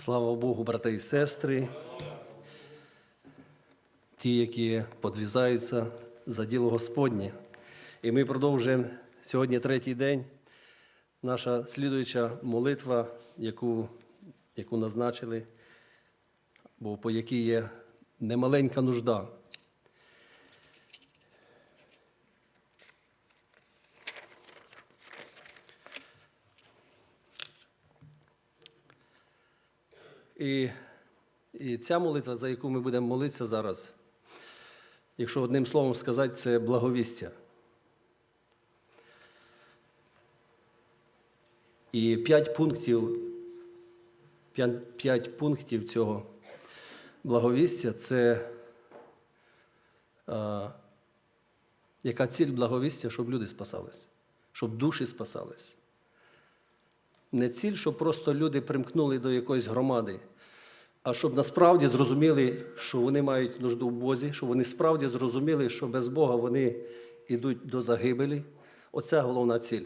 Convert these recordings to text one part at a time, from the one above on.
Слава Богу, брати і сестри, ті, які подвізаються за діло Господнє. І ми продовжуємо сьогодні третій день. Наша слідуюча молитва, яку, яку назначили, бо по якій є немаленька нужда. І, і ця молитва, за яку ми будемо молитися зараз, якщо одним словом сказати, це благовістя. І п'ять пунктів, п'ять, пунктів цього благовістя це а, яка ціль благовістя, щоб люди спасались, щоб душі спасались. Не ціль, щоб просто люди примкнули до якоїсь громади, а щоб насправді зрозуміли, що вони мають нужду в Бозі, щоб вони справді зрозуміли, що без Бога вони йдуть до загибелі. Оце головна ціль.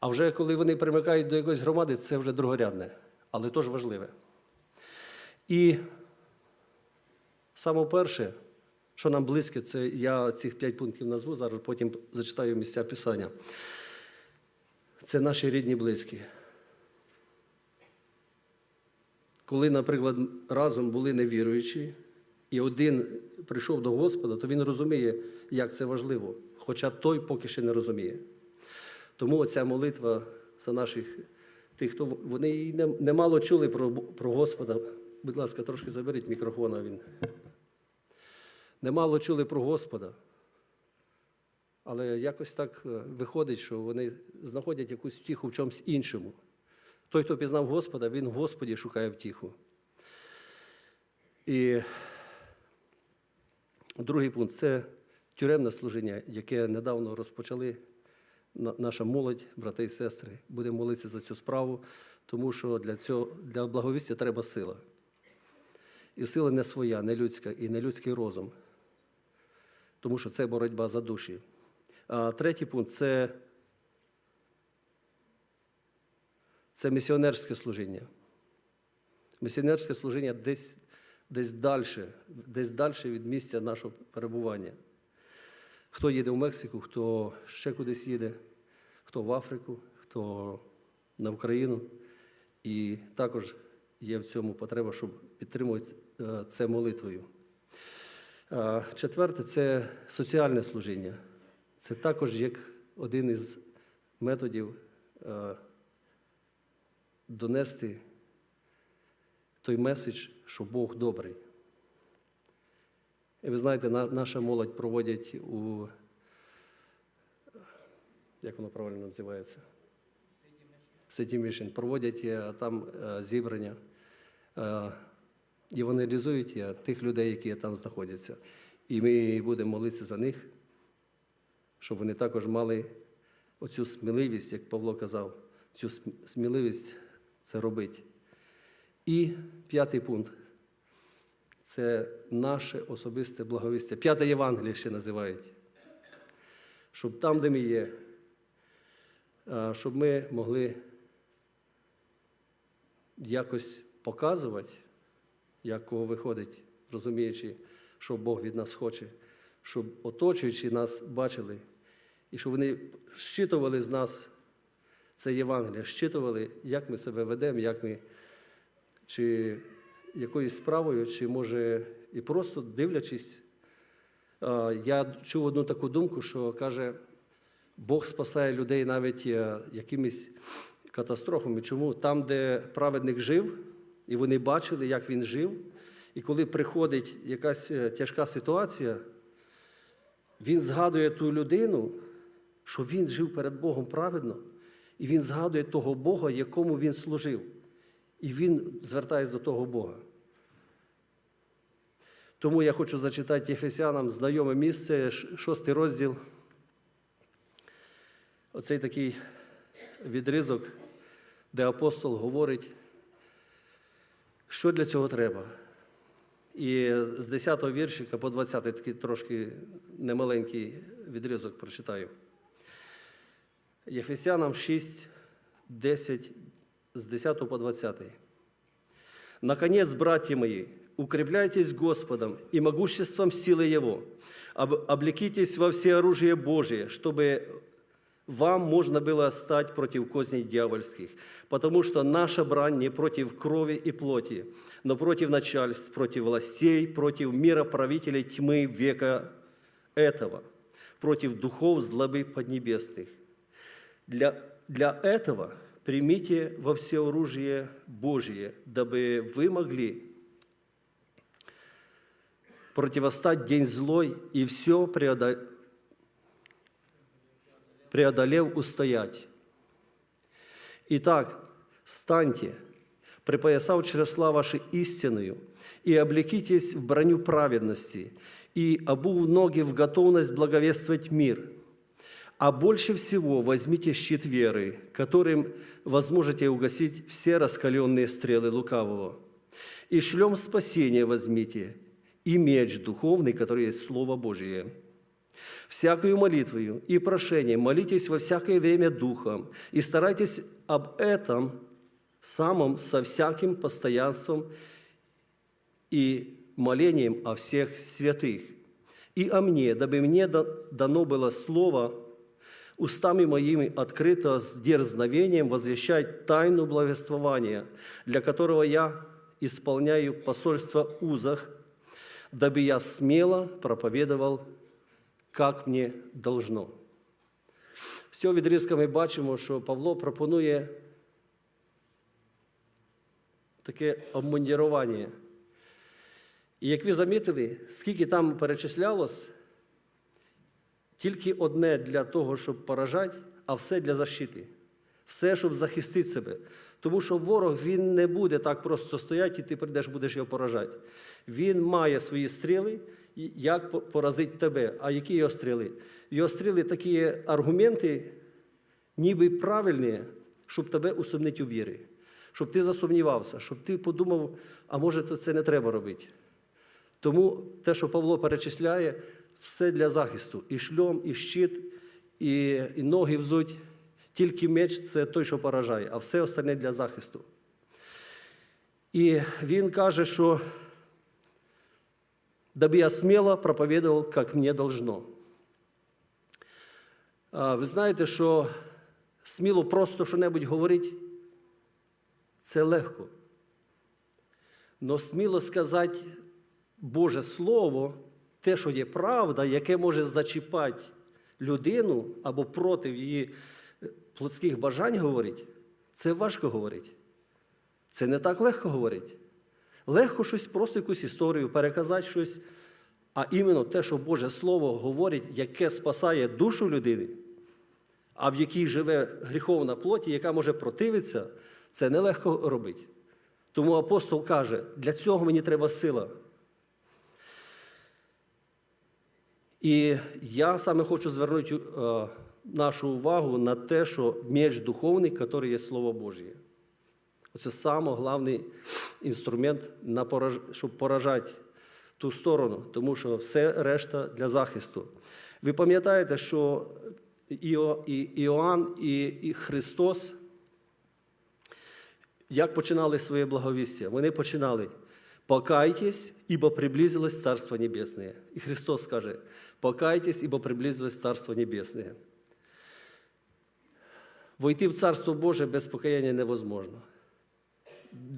А вже коли вони примикають до якоїсь громади, це вже другорядне, але теж важливе. І саме перше, що нам близьке, це я цих п'ять пунктів назву, зараз потім зачитаю місця Писання. Це наші рідні близькі. Коли, наприклад, разом були невіруючі, і один прийшов до Господа, то він розуміє, як це важливо, хоча той поки ще не розуміє. Тому оця молитва за наших тих, хто вони немало чули про, про Господа. Будь ласка, трошки заберіть мікрофон, а він. Немало чули про Господа. Але якось так е, виходить, що вони знаходять якусь втіху в чомусь іншому. Той, хто пізнав Господа, він в Господі шукає втіху. І другий пункт це тюремне служіння, яке недавно розпочали наша молодь, брати і сестри. Будемо молитися за цю справу, тому що для, цього, для благовістя треба сила. І сила не своя, не людська, і не людський розум, тому що це боротьба за душі. А третій пункт це, це місіонерське служіння. Місіонерське служіння десь, десь далі, десь далі від місця нашого перебування. Хто їде в Мексику, хто ще кудись їде, хто в Африку, хто на Україну. І також є в цьому потреба, щоб підтримувати е, це молитвою. Четверте це соціальне служіння. Це також як один із методів е, донести той меседж, що Бог добрий. І ви знаєте, наша молодь проводять у. Як воно правильно називається? City Mission. Проводять е, там е, зібрання. Е, І вони реалізують е, тих людей, які там знаходяться. І ми будемо молитися за них, щоб вони також мали оцю сміливість, як Павло казав, цю сміливість це робити. І п'ятий пункт це наше особисте благовістя. П'яте Євангеліє ще називають. Щоб там, де ми є, щоб ми могли якось показувати, як кого виходить, розуміючи, що Бог від нас хоче, щоб оточуючи нас бачили, і щоб вони щитували з нас це Євангеліє, щитували, як ми себе ведемо, як ми, чи якоюсь справою, чи може і просто дивлячись. Я чув одну таку думку, що каже, Бог спасає людей навіть е, якимись катастрофами. Чому? Там, де праведник жив, і вони бачили, як він жив, і коли приходить якась е, тяжка ситуація, він згадує ту людину, що він жив перед Богом праведно, і він згадує того Бога, якому він служив. І він звертається до того Бога. Тому я хочу зачитати Єфесянам знайоме місце, шостий розділ. Оцей такий відризок, де апостол говорить, що для цього треба. І з 10 го віршика по 20 й такий трошки немаленький відризок прочитаю. Єфесянам 6, 10, з 10 по 20. Наконец, братья мои, укрепляйтесь Господом и могуществом силы Его. Об- Облекитесь во все оружие Божие, чтобы вам можно было стать против козней дьявольских, потому что наша брань не против крови и плоти, но против начальств, против властей, против мира правителей тьмы века этого, против духов злобы поднебесных. Для, для этого примите во всеоружие Божие, дабы вы могли противостать день злой и все преодолев устоять. Итак, станьте, припоясав чресла ваши истинную, и облекитесь в броню праведности, и обув ноги в готовность благовествовать мир. А больше всего возьмите щит веры, которым возможете угасить все раскаленные стрелы лукавого. И шлем спасения возьмите, и меч духовный, который есть Слово Божие – всякою молитвою и прошением молитесь во всякое время Духом и старайтесь об этом самом со всяким постоянством и молением о всех святых. И о мне, дабы мне да- дано было слово устами моими открыто с дерзновением возвещать тайну благовествования, для которого я исполняю посольство узах, дабы я смело проповедовал як мені должно. З цього відрізка ми бачимо, що Павло пропонує таке обмундірування. І як ви замітили, скільки там перечислялось, тільки одне для того, щоб поражати, а все для защити. Все, щоб захистити себе. Тому що ворог він не буде так просто стояти, і ти прийдеш, будеш його поражати. Він має свої стріли, як по- поразити тебе. А які його стріли? Його стріли такі аргументи, ніби правильні, щоб тебе усумнити у вірі, щоб ти засумнівався, щоб ти подумав, а може, це не треба робити. Тому те, що Павло перечисляє, все для захисту. І шльом, і щит, і, і ноги взуть. Тільки меч це той, що поражає, а все остальне для захисту. І він каже, що дабы я смело проповедовал, как мне должно. Ви знаєте, що сміло просто що-небудь говорити це легко. Но сміло сказати Боже Слово, те, що є правда, яке може зачіпати людину або проти її е, плотських бажань говорить, це важко говорити. Це не так легко говорити. Легко щось, просто якусь історію, переказати щось. А іменно те, що Боже Слово говорить, яке спасає душу людини, а в якій живе гріховна плоті, яка може противитися, це нелегко робити. Тому апостол каже, для цього мені треба сила. І я саме хочу звернути е, нашу увагу на те, що меч духовний, який є Слово Божє. Оце саме головний інструмент, щоб поражати ту сторону, тому що все решта для захисту. Ви пам'ятаєте, що і Іоанн і... і Христос, як починали своє благовістя? Вони починали «Покайтесь, ибо приблизилось Царство Небесное». І Христос каже, «Покайтесь, ибо приблизилось Царство Небесное». Войти в Царство Боже без покаяння невозможно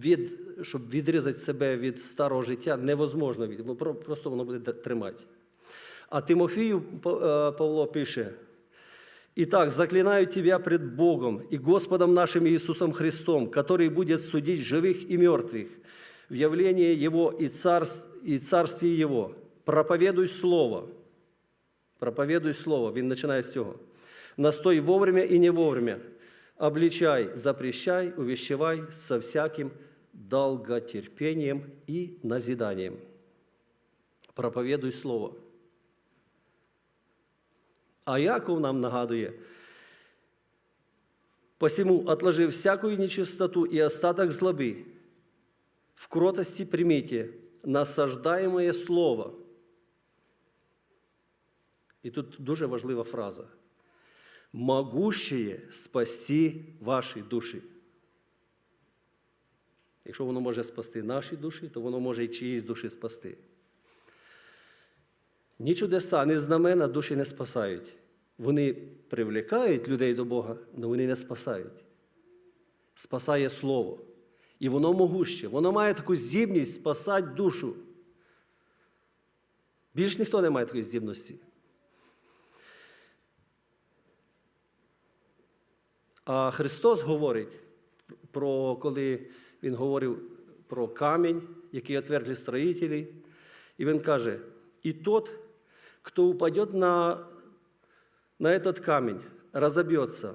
від, щоб відрізати себе від старого життя, невозможно. від- бо про- Просто воно буде д- тримати. А Тимофію П- е, Павло пише: «Итак, заклинаю тебя пред Богом и Господом нашим Иисусом Христом, который будет судить живых и мертвых в явлении Его и, царств, и царстве Его. Проповедуй Слово». Проповедуй Слово, він починає з цього. Настой вовремя і не вовремя. Обличай, запрещай, увещевай со всяким долготерпением и назиданием. Проповедуй Слово. А Яков нам нагадує, посему отложи всякую нечистоту и остаток злобы, В кротости примите насаждаемое слово. І тут дуже важлива фраза. Могущее спасти ваші душі. Якщо воно може спасти наші душі, то воно може і чиїсь душі спасти. Ні чудеса, ні знамена душі не спасають. Вони привлікають людей до Бога, але вони не спасають. Спасає Слово. І воно могуще, воно має таку здібність спасати душу. Більш ніхто не має такої здібності. А Христос говорить про коли Він говорив про камінь, який отвергли строїтелі, і Він каже: і тот, хто упадет на, на этот камень, разобьется,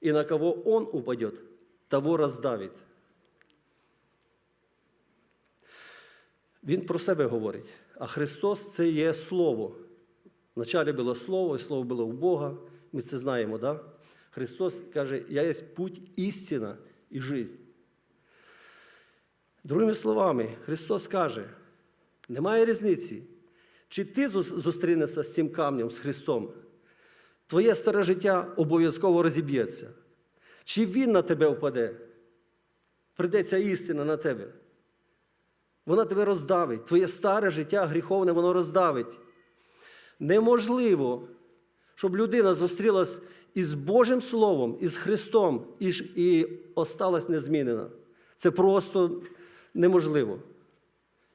и на кого он упадет, того раздавит. Він про себе говорить. А Христос це є Слово. Вначалі було Слово, і Слово було у Бога. Ми це знаємо, да? Христос каже, я є путь, істина і жизнь. Другими словами, Христос каже, немає різниці, чи ти зустрінешся з цим камнем, з Христом, твоє старе життя обов'язково розіб'ється. Чи Він на тебе впаде? Прийдеться істина на тебе. Вона тебе роздавить. Твоє старе життя гріховне, воно роздавить. Неможливо, щоб людина зустрілась із Божим Словом, із Христом і, і осталась незмінена. Це просто неможливо.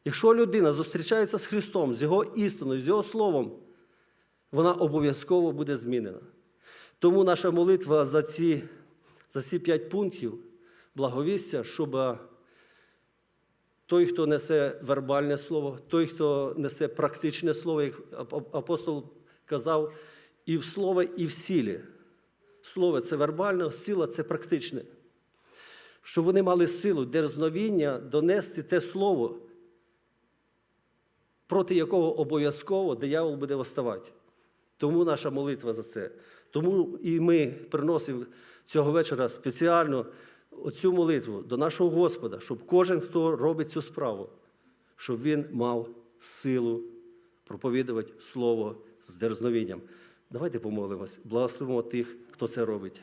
Якщо людина зустрічається з Христом, з Його істиною, з Його Словом, вона обов'язково буде змінена. Тому наша молитва за ці, за ці п'ять пунктів благовістя, щоб той, хто несе вербальне слово, той, хто несе практичне слово, як апостол казав, і в слово, і в сілі. Слово це вербальне, сила це практичне. Щоб вони мали силу дерзновіння донести те слово, проти якого обов'язково диявол буде восставати. Тому наша молитва за це. Тому і ми приносимо цього вечора спеціально оцю молитву до нашого Господа, щоб кожен, хто робить цю справу, щоб він мав силу проповідувати Слово з дерзновінням. Давайте помолимось, благословимо тих, хто це робить.